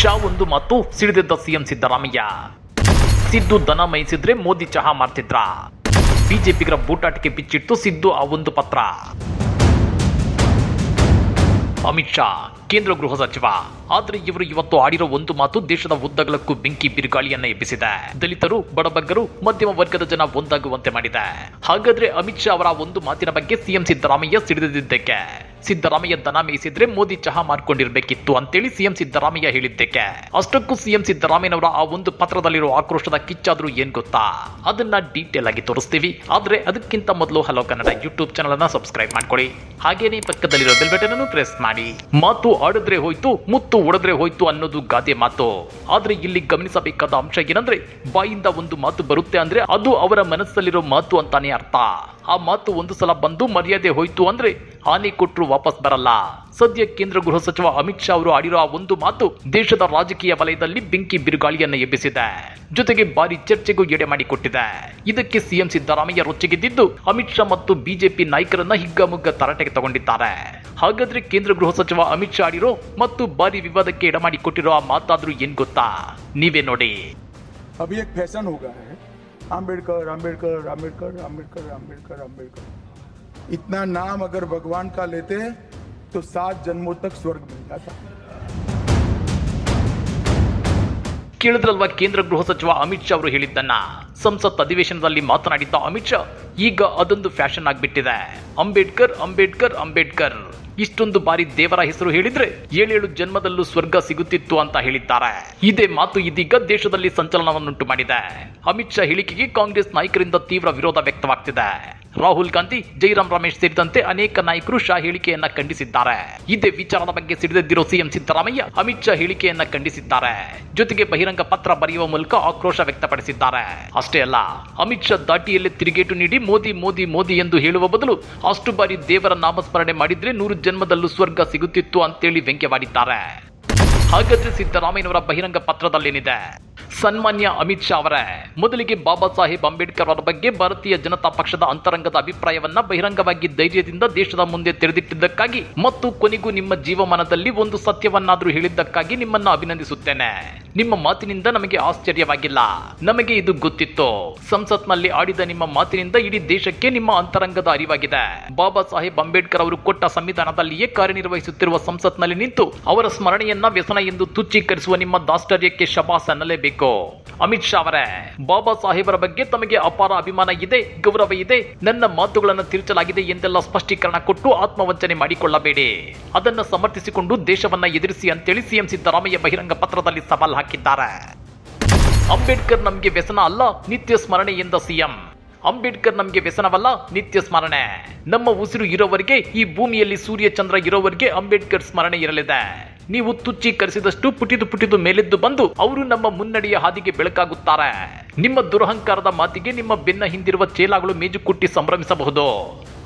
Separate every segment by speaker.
Speaker 1: ಶಾ ಒಂದು ಮಾತು ಸಿಡಿದಿದ್ದ ಸಿಎಂ ಸಿದ್ದರಾಮಯ್ಯ. ಸಿದ್ದು ದನ ಮೇಯಿಸಿದ್ರೆ ಮೋದಿ ಚಹಾ ಮಾರ್ತಿದ್ರ. ಬಿಜೆಪಿಗರ ಬೂಟಾಟಿಕೆ ಬಿಚ್ಚಿಟ್ಟು ಸಿದ್ದು ಆ ಒಂದು ಪತ್ರ. ಅಮಿತ್ ಶಾ, ಕೇಂದ್ರ ಗೃಹ ಸಚಿವ. ಆದ್ರೆ ಇವರು ಇವತ್ತು ಆಡಿರೋ ಒಂದು ಮಾತು ದೇಶದ ಉದ್ದಗಲಕ್ಕೂ ಬೆಂಕಿ ಬಿರುಗಾಳಿಯನ್ನ ಎಬ್ಬಿಸಿದೆ. ದಲಿತರು, ಬಡಬಗ್ಗರು, ಮಧ್ಯಮ ವರ್ಗದ ಜನ ಒಂದಾಗುವಂತೆ ಮಾಡಿದೆ. ಹಾಗಾದ್ರೆ ಅಮಿತ್ ಶಾ ಅವರ ಒಂದು ಮಾತಿನ ಬಗ್ಗೆ ಸಿಎಂ ಸಿದ್ದರಾಮಯ್ಯ ಸಿಡಿದಿದ್ದಕ್ಕೆ? ಸಿದ್ದರಾಮಯ್ಯ ದನ ಮೇಯಿಸಿದ್ರೆ ಮೋದಿ ಚಹಾ ಮಾಡ್ಕೊಂಡಿರ್ಬೇಕಿತ್ತು ಅಂತೇಳಿ ಸಿಎಂ ಸಿದ್ದರಾಮಯ್ಯ ಹೇಳಿದ್ದಕ್ಕೆ. ಅಷ್ಟಕ್ಕೂ ಸಿಎಂ ಸಿದ್ದರಾಮಯ್ಯನವರ ಆ ಒಂದು ಪತ್ರದಲ್ಲಿರೋ ಆಕ್ರೋಶದ ಕಿಚ್ಚಾದ್ರೂ ಏನ್ ಗೊತ್ತಾ? ಅದನ್ನ ಡೀಟೇಲ್ ಆಗಿ ತೋರಿಸ್ತೀವಿ. ಆದ್ರೆ ಅದಕ್ಕಿಂತ ಮೊದಲು ಹಲೋ ಕನ್ನಡ ಯೂಟ್ಯೂಬ್ ಚಾನಲ್ ಅನ್ನ ಸಬ್ಸ್ಕ್ರೈಬ್ ಮಾಡ್ಕೊಳ್ಳಿ. ಹಾಗೇನೆ ಪಕ್ಕದಲ್ಲಿರೋ ಬೆಲ್ ಬಟನ್ ಅನ್ನು ಪ್ರೆಸ್ ಮಾಡಿ. ಮಾತು ಆಡಿದ್ರೆ ಹೋಯ್ತು, ಮುತ್ತು ಒಡೆದ್ರೆ ಹೋಯ್ತು ಅನ್ನೋದು ಗಾದೆ ಮಾತು? ಆದ್ರೆ ಇಲ್ಲಿ ಗಮನಿಸಬೇಕಾದ ಅಂಶ ಏನಂದ್ರೆ, ಬಾಯಿಂದ ಒಂದು ಮಾತು ಬರುತ್ತೆ ಅಂದ್ರೆ ಅದು ಅವರ ಮನಸ್ಸಲ್ಲಿರೋ ಮಾತು ಅಂತಾನೆ ಅರ್ಥ. ಆ ಮಾತು ಒಂದು ಸಲ ಬಂದು ಮರ್ಯಾದೆ ಹೋಯ್ತು ಅಂದ್ರೆ ಹಾನಿ ಕೊಟ್ಟರು ವಾಪಸ್ ಬರಲ್ಲ. ಸದ್ಯ ಕೇಂದ್ರ ಗೃಹ ಸಚಿವ ಅಮಿತ್ ಶಾ ಅವರು ಆಡಿರೋ ಒಂದು ಮಾತು ದೇಶದ ರಾಜಕೀಯ ವಲಯದಲ್ಲಿ ಬೆಂಕಿ ಬಿರುಗಾಳಿಯನ್ನ ಎಬ್ಬಿಸಿದೆ. ಜೊತೆಗೆ ಭಾರಿ ಚರ್ಚೆಗೂ ಎಡೆ ಮಾಡಿಕೊಟ್ಟಿದೆ ಇದಕ್ಕೆ ಸಿಎಂ ಸಿದ್ದರಾಮಯ್ಯ ರೊಚ್ಚಿಗೆದ್ದಿದ್ದು ಅಮಿತ್ ಶಾ ಮತ್ತು ಬಿಜೆಪಿ ನಾಯಕರನ್ನ ಹಿಗ್ಗಾಮುಗ್ಗ ತರಾಟೆಗೆ ತಗೊಂಡಿದ್ದಾರೆ. ಹಾಗಾದ್ರೆ ಕೇಂದ್ರ ಗೃಹ ಸಚಿವ ಅಮಿತ್ ಶಾ ಆಡಿರೋ ಮತ್ತು ಭಾರಿ ವಿವಾದಕ್ಕೆ ಎಡೆ ಮಾಡಿಕೊಟ್ಟಿರೋ ಆ ಮಾತಾದ್ರೂ ಏನ್ ಗೊತ್ತಾ ನೀವೇ ನೋಡಿ
Speaker 2: अभी एक फैशन हो गया है आम्बेडकर आम्बेडकर आम्बेडकर आम्बेडकर आम्बेडकर आम्बेडकर इतना नाम अगर भगवान का लेते तो सात जन्मों तक स्वर्ग मिल जाता
Speaker 1: ಕೇಳಿದ್ರಲ್ವಾ ಕೇಂದ್ರ ಗೃಹ ಸಚಿವ ಅಮಿತ್ ಶಾ ಅವರು ಹೇಳಿದ್ದನ್ನ ಸಂಸತ್ ಅಧಿವೇಶನದಲ್ಲಿ ಮಾತನಾಡಿದ್ದ ಅಮಿತ್ ಶಾ ಈಗ ಅದೊಂದು ಫ್ಯಾಷನ್ ಆಗ್ಬಿಟ್ಟಿದೆ ಅಂಬೇಡ್ಕರ್ ಅಂಬೇಡ್ಕರ್ ಅಂಬೇಡ್ಕರ್ ಇಷ್ಟೊಂದು ಬಾರಿ ದೇವರ ಹೆಸರು ಹೇಳಿದ್ರೆ ಏಳೇಳು ಜನ್ಮದಲ್ಲೂ ಸ್ವರ್ಗ ಸಿಗುತ್ತಿತ್ತು ಅಂತ ಹೇಳಿದ್ದಾರೆ. ಇದೇ ಮಾತು ಇದೀಗ ದೇಶದಲ್ಲಿ ಸಂಚಲನವನ್ನುಂಟು ಮಾಡಿದೆ. ಅಮಿತ್ ಶಾ ಹೇಳಿಕೆಗೆ ಕಾಂಗ್ರೆಸ್ ನಾಯಕರಿಂದ ತೀವ್ರ ವಿರೋಧ ವ್ಯಕ್ತವಾಗ್ತಿದೆ. ರಾಹುಲ್ ಗಾಂಧಿ ಜೈರಾಮ್ ರಮೇಶ್ ಸೇರಿದಂತೆ ಅನೇಕ ನಾಯಕರು ಶಾ ಹೇಳಿಕೆಯನ್ನ ಖಂಡಿಸಿದ್ದಾರೆ. ಇದೇ ವಿಚಾರದ ಬಗ್ಗೆ ಸಿಡಿದೆದ್ದಿರೋ ಸಿಎಂ ಸಿದ್ದರಾಮಯ್ಯ ಅಮಿತ್ ಶಾ ಹೇಳಿಕೆಯನ್ನ ಖಂಡಿಸಿದ್ದಾರೆ. ಜೊತೆಗೆ ಬಹಿರಂಗ ಪತ್ರ ಬರೆಯುವ ಮೂಲಕ ಆಕ್ರೋಶ ವ್ಯಕ್ತಪಡಿಸಿದ್ದಾರೆ. ಅಷ್ಟೇ ಅಲ್ಲ, ಅಮಿತ್ ಶಾ ದಾಟಿಯಲ್ಲಿ ತಿರುಗೇಟು ನೀಡಿ ಮೋದಿ ಮೋದಿ ಮೋದಿ ಎಂದು ಹೇಳುವ ಬದಲು ಅಷ್ಟು ಬಾರಿ ದೇವರ ನಾಮಸ್ಮರಣೆ ಮಾಡಿದ್ರೆ ನೂರು ಜನ್ಮದಲ್ಲೂ ಸ್ವರ್ಗ ಸಿಗುತ್ತಿತ್ತು ಅಂತೇಳಿ ವ್ಯಂಗ್ಯವಾಡಿದ್ದಾರೆ. ಹಾಗಾದ್ರೆ ಸಿದ್ದರಾಮಯ್ಯನವರ ಬಹಿರಂಗ ಪತ್ರದಲ್ಲೇನಿದೆ? ಸನ್ಮಾನ್ಯ ಅಮಿತ್ ಶಾ ಅವರೇ, ಮೊದಲಿಗೆ ಬಾಬಾ ಸಾಹೇಬ್ ಅಂಬೇಡ್ಕರ್ ಅವರ ಬಗ್ಗೆ ಭಾರತೀಯ ಜನತಾ ಪಕ್ಷದ ಅಂತರಂಗದ ಅಭಿಪ್ರಾಯವನ್ನ ಬಹಿರಂಗವಾಗಿ ಧೈರ್ಯದಿಂದ ದೇಶದ ಮುಂದೆ ತೆರೆದಿಟ್ಟಿದ್ದಕ್ಕಾಗಿ ಮತ್ತು ಕೊನೆಗೂ ನಿಮ್ಮ ಜೀವಮಾನದಲ್ಲಿ ಒಂದು ಸತ್ಯವನ್ನಾದರೂ ಹೇಳಿದ್ದಕ್ಕಾಗಿ ನಿಮ್ಮನ್ನು ಅಭಿನಂದಿಸುತ್ತೇನೆ. ನಿಮ್ಮ ಮಾತಿನಿಂದ ನಮಗೆ ಆಶ್ಚರ್ಯವಾಗಿಲ್ಲ. ನಮಗೆ ಇದು ಗೊತ್ತಿತ್ತು. ಸಂಸತ್ನಲ್ಲಿ ಆಡಿದ ನಿಮ್ಮ ಮಾತಿನಿಂದ ಇಡೀ ದೇಶಕ್ಕೆ ನಿಮ್ಮ ಅಂತರಂಗದ ಅರಿವಾಗಿದೆ. ಬಾಬಾ ಸಾಹೇಬ್ ಅಂಬೇಡ್ಕರ್ ಅವರು ಕೊಟ್ಟ ಸಂವಿಧಾನದಲ್ಲಿಯೇ ಕಾರ್ಯನಿರ್ವಹಿಸುತ್ತಿರುವ ಸಂಸತ್ನಲ್ಲಿ ನಿಂತು ಅವರ ಸ್ಮರಣೆಯನ್ನ ವ್ಯಸನ ಎಂದು ತುಚ್ಛೀಕರಿಸುವ ನಿಮ್ಮ ದಾಷ್ಟ್ರ್ಯಕ್ಕೆ ಶಬಾಸ್ ಅನ್ನಲೇಬೇಕು. ಅಮಿತ್ ಶಾ ಅವರೇ, ಬಾಬಾ ಸಾಹೇಬರ ಬಗ್ಗೆ ತಮಗೆ ಅಪಾರ ಅಭಿಮಾನ ಇದೆ, ಗೌರವ ಇದೆ, ನನ್ನ ಮಾತುಗಳನ್ನು ತಿರುಚಲಾಗಿದೆ ಎಂದೆಲ್ಲ ಸ್ಪಷ್ಟೀಕರಣ ಕೊಟ್ಟು ಆತ್ಮವಂಚನೆ ಮಾಡಿಕೊಳ್ಳಬೇಡಿ. ಅದನ್ನು ಸಮರ್ಥಿಸಿಕೊಂಡು ದೇಶವನ್ನ ಎದುರಿಸಿ ಅಂತೇಳಿ ಸಿಎಂ ಸಿದ್ದರಾಮಯ್ಯ ಬಹಿರಂಗ ಪತ್ರದಲ್ಲಿ ಸವಾಲು ಹಾಕಿದ್ದಾರೆ. ಅಂಬೇಡ್ಕರ್ ನಮಗೆ ವ್ಯಸನ ಅಲ್ಲ, ನಿತ್ಯ ಸ್ಮರಣೆ ಎಂದ ಸಿಎಂ. ಅಂಬೇಡ್ಕರ್ ನಮಗೆ ವ್ಯಸನವಲ್ಲ, ನಿತ್ಯ ಸ್ಮರಣೆ. ನಮ್ಮ ಉಸಿರು ಇರೋವರೆಗೆ, ಈ ಭೂಮಿಯಲ್ಲಿ ಸೂರ್ಯ ಚಂದ್ರ ಇರೋವರೆಗೆ ಅಂಬೇಡ್ಕರ್ ಸ್ಮರಣೆ ಇರಲಿದೆ. ನೀವು ತುಚ್ಚಿ ಕರೆಸಿದಷ್ಟು ಪುಟಿದು ಪುಟಿದು ಮೇಲೆದ್ದು ಬಂದು ಅವರು ನಮ್ಮ ಮುನ್ನಡೆಯ ಹಾದಿಗೆ ಬೆಳಕಾಗುತ್ತಾರೆ. ನಿಮ್ಮ ದುರಹಂಕಾರದ ಮಾತಿಗೆ ನಿಮ್ಮ ಬೆನ್ನ ಹಿಂದಿರುವ ಚೇಲಾಗಳು ಮೇಜು ಕುಟ್ಟಿ ಸಂಭ್ರಮಿಸಬಹುದು.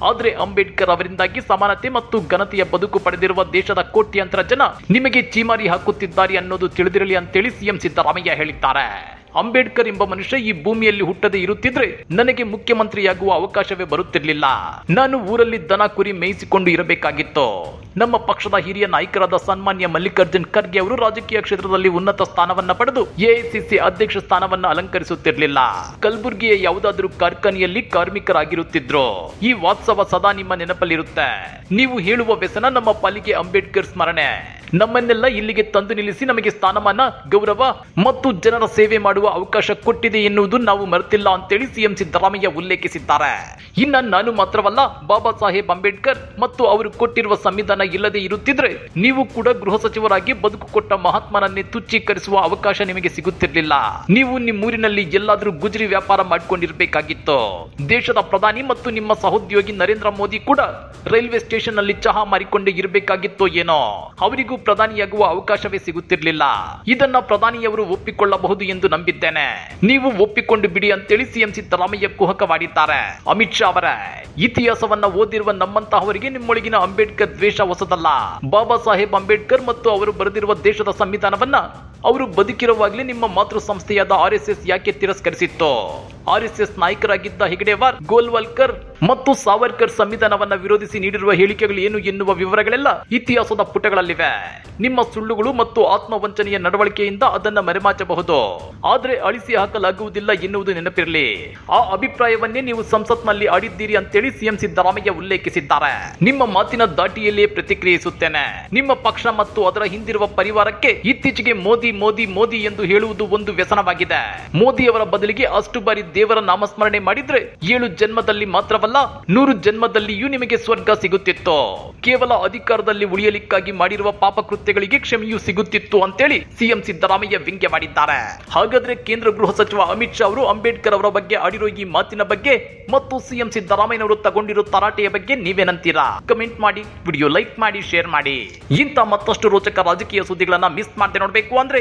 Speaker 1: ಆದ್ರೆ ಅಂಬೇಡ್ಕರ್ ಅವರಿಂದಾಗಿ ಸಮಾನತೆ ಮತ್ತು ಘನತೆಯ ಬದುಕು ಪಡೆದಿರುವ ದೇಶದ ಕೋಟ್ಯಂತರ ಜನ ನಿಮಗೆ ಚೀಮಾರಿ ಹಾಕುತ್ತಿದ್ದಾರೆ ಅನ್ನೋದು ತಿಳಿದಿರಲಿ ಅಂತೇಳಿ ಸಿಎಂ ಸಿದ್ದರಾಮಯ್ಯ ಹೇಳಿದ್ದಾರೆ. ಅಂಬೇಡ್ಕರ್ ಎಂಬ ಮನುಷ್ಯ ಈ ಭೂಮಿಯಲ್ಲಿ ಹುಟ್ಟದೆ ಇರುತ್ತಿದ್ರೆ ನನಗೆ ಮುಖ್ಯಮಂತ್ರಿಯಾಗುವ ಅವಕಾಶವೇ ಬರುತ್ತಿರಲಿಲ್ಲ. ನಾನು ಊರಲ್ಲಿ ದನ ಕುರಿ ಮೇಯಿಸಿಕೊಂಡು ಇರಬೇಕಾಗಿತ್ತು. ನಮ್ಮ ಪಕ್ಷದ ಹಿರಿಯ ನಾಯಕರಾದ ಸನ್ಮಾನ್ಯ ಮಲ್ಲಿಕಾರ್ಜುನ್ ಖರ್ಗೆ ಅವರು ರಾಜಕೀಯ ಕ್ಷೇತ್ರದಲ್ಲಿ ಉನ್ನತ ಸ್ಥಾನವನ್ನ ಪಡೆದು ಎಐಸಿಸಿ ಅಧ್ಯಕ್ಷ ಸ್ಥಾನವನ್ನ ಅಲಂಕರಿಸುತ್ತಿರಲಿಲ್ಲ. ಕಲಬುರಗಿಯ ಯಾವುದಾದ್ರೂ ಕಾರ್ಖಾನೆಯಲ್ಲಿ ಕಾರ್ಮಿಕರಾಗಿರುತ್ತಿದ್ರು. ಈ ವಾತ್ಸವ ಸದಾ ನಿಮ್ಮ ನೆನಪಲ್ಲಿರುತ್ತೆ. ನೀವು ಹೇಳುವ ವ್ಯಸನ ನಮ್ಮ ಪಾಲಿಗೆ ಅಂಬೇಡ್ಕರ್ ಸ್ಮರಣೆ. ನಮ್ಮನ್ನೆಲ್ಲ ಇಲ್ಲಿಗೆ ತಂದು ನಿಲ್ಲಿಸಿ ನಮಗೆ ಸ್ಥಾನಮಾನ, ಗೌರವ ಮತ್ತು ಜನರ ಸೇವೆ ಮಾಡುವ ಅವಕಾಶ ಕೊಟ್ಟಿದೆ ಎನ್ನುವುದು ನಾವು ಮರೆತಿಲ್ಲ ಅಂತೇಳಿ ಸಿಎಂ ಸಿದ್ದರಾಮಯ್ಯ ಉಲ್ಲೇಖಿಸಿದ್ದಾರೆ. ಇನ್ನ ನಾನು ಮಾತ್ರವಲ್ಲ, ಬಾಬಾ ಸಾಹೇಬ್ ಅಂಬೇಡ್ಕರ್ ಮತ್ತು ಅವರು ಕೊಟ್ಟಿರುವ ಸಂವಿಧಾನ ಇಲ್ಲದೆ ಇರುತ್ತಿದ್ರೆ ನೀವು ಕೂಡ ಗೃಹ ಸಚಿವರಾಗಿ ಬದುಕು ಕೊಟ್ಟ ಮಹಾತ್ಮನನ್ನೇ ತುಚ್ಚೀಕರಿಸುವ ಅವಕಾಶ ನಿಮಗೆ ಸಿಗುತ್ತಿರಲಿಲ್ಲ. ನೀವು ನಿಮ್ಮೂರಿನಲ್ಲಿ ಎಲ್ಲಾದರೂ ಗುಜರಿ ವ್ಯಾಪಾರ ಮಾಡಿಕೊಂಡಿರಬೇಕಾಗಿತ್ತು. ದೇಶದ ಪ್ರಧಾನಿ ಮತ್ತು ನಿಮ್ಮ ಸಹೋದ್ಯೋಗಿ ನರೇಂದ್ರ ಮೋದಿ ಕೂಡ ರೈಲ್ವೆ ಸ್ಟೇಷನ್ನಲ್ಲಿ ಚಹಾ ಮಾರಿಕೊಂಡೇ ಇರಬೇಕಾಗಿತ್ತೋ ಏನೋ. ಅವರಿಗೂ ಪ್ರಧಾನಿಯಾಗುವ ಅವಕಾಶವೇ ಸಿಗುತ್ತಿರಲಿಲ್ಲ. ಇದನ್ನ ಪ್ರಧಾನಿಯವರು ಒಪ್ಪಿಕೊಳ್ಳಬಹುದು ಎಂದು ನಂಬಿದ್ದೇನೆ. ನೀವು ಒಪ್ಪಿಕೊಂಡು ಬಿಡಿ ಅಂತೇಳಿ ಸಿಎಂ ಸಿದ್ದರಾಮಯ್ಯ ಕುಹಕವಾಡಿದ್ದಾರೆ. ಅಮಿತ್ ಶಾ ಅವರ, ಇತಿಹಾಸವನ್ನ ಓದಿರುವ ನಮ್ಮಂತಹವರಿಗೆ ನಿಮ್ಮೊಳಗಿನ ಅಂಬೇಡ್ಕರ್ ದ್ವೇಷ ಹೊಸದಲ್ಲ. ಬಾಬಾ ಸಾಹೇಬ್ ಅಂಬೇಡ್ಕರ್ ಮತ್ತು ಅವರು ಬರೆದಿರುವ ದೇಶದ ಸಂವಿಧಾನವನ್ನ ಅವರು ಬದುಕಿರುವಾಗಲೇ ನಿಮ್ಮ ಮಾತೃ ಸಂಸ್ಥೆಯಾದ ಆರ್ ಎಸ್ ಎಸ್ ಯಾಕೆ ತಿರಸ್ಕರಿಸಿತ್ತು? ಆರ್ ಎಸ್ ಎಸ್ ನಾಯಕರಾಗಿದ್ದ ಹೆಗಡೆವಾರ್, ಗೋಲ್ವಾಲ್ಕರ್ ಮತ್ತು ಸಾವರ್ಕರ್ ಸಂವಿಧಾನವನ್ನ ವಿರೋಧಿಸಿ ನೀಡಿರುವ ಹೇಳಿಕೆಗಳು ಏನು ಎನ್ನುವ ವಿವರಗಳೆಲ್ಲ ಇತಿಹಾಸದ ಪುಟಗಳಲ್ಲಿವೆ. ನಿಮ್ಮ ಸುಳ್ಳುಗಳು ಮತ್ತು ಆತ್ಮವಂಚನೆಯ ನಡವಳಿಕೆಯಿಂದ ಅದನ್ನ ಮರೆಮಾಚಬಹುದು. ಆದ್ರೆ ಅಳಿಸಿ ಹಾಕಲಾಗುವುದಿಲ್ಲ ಎನ್ನುವುದು ನೆನಪಿರಲಿ. ಆ ಅಭಿಪ್ರಾಯವನ್ನೇ ನೀವು ಸಂಸತ್ನಲ್ಲಿ ಆಡಿದ್ದೀರಿ ಅಂತೇಳಿ ಸಿಎಂ ಸಿದ್ದರಾಮಯ್ಯ ಉಲ್ಲೇಖಿಸಿದ್ದಾರೆ. ನಿಮ್ಮ ಮಾತಿನ ದಾಟಿಯಲ್ಲಿಯೇ ಪ್ರತಿಕ್ರಿಯಿಸುತ್ತೇನೆ. ನಿಮ್ಮ ಪಕ್ಷ ಮತ್ತು ಅದರ ಹಿಂದಿರುವ ಪರಿವಾರಕ್ಕೆ ಇತ್ತೀಚೆಗೆ ಮೋದಿ ಮೋದಿ ಮೋದಿ ಎಂದು ಹೇಳುವುದು ಒಂದು ವ್ಯಸನವಾಗಿದೆ. ಮೋದಿ ಅವರ ಬದಲಿಗೆ ಅಷ್ಟು ಬಾರಿ ದೇವರ ನಾಮಸ್ಮರಣೆ ಮಾಡಿದ್ರೆ ಏಳು ಜನ್ಮದಲ್ಲಿ ಮಾತ್ರವಲ್ಲ, ನೂರು ಜನ್ಮದಲ್ಲಿಯೂ ನಿಮಗೆ ಸ್ವರ್ಗ ಸಿಗುತ್ತಿತ್ತು. ಕೇವಲ ಅಧಿಕಾರದಲ್ಲಿ ಉಳಿಯಲಿಕ್ಕಾಗಿ ಮಾಡಿರುವ ಪಾಪಕೃತ್ಯಗಳಿಗೆ ಕ್ಷಮೆಯೂ ಸಿಗುತ್ತಿತ್ತು ಅಂತೇಳಿ ಸಿಎಂ ಸಿದ್ದರಾಮಯ್ಯ ವ್ಯಂಗ್ಯ ಮಾಡಿದ್ದಾರೆ. ಹಾಗಾದ್ರೆ ಕೇಂದ್ರ ಗೃಹ ಸಚಿವ ಅಮಿತ್ ಶಾ ಅವರು ಅಂಬೇಡ್ಕರ್ ಅವರ ಬಗ್ಗೆ ಆಡಿರೋ ಈ ಮಾತಿನ ಬಗ್ಗೆ ಮತ್ತು ಸಿಎಂ ಸಿದ್ದರಾಮಯ್ಯನವರು ತಗೊಂಡಿರೋ ತರಾಟೆಯ ಬಗ್ಗೆ ನೀವೇನಂತೀರಾ? ಕಮೆಂಟ್ ಮಾಡಿ, ವಿಡಿಯೋ ಲೈಕ್ ಮಾಡಿ, ಶೇರ್ ಮಾಡಿ. ಇಂಥ ಮತ್ತಷ್ಟು ರೋಚಕ ರಾಜಕೀಯ ಸುದ್ದಿಗಳನ್ನ ಮಿಸ್ ಮಾಡದೆ ನೋಡಬೇಕು ಅಂದ್ರೆ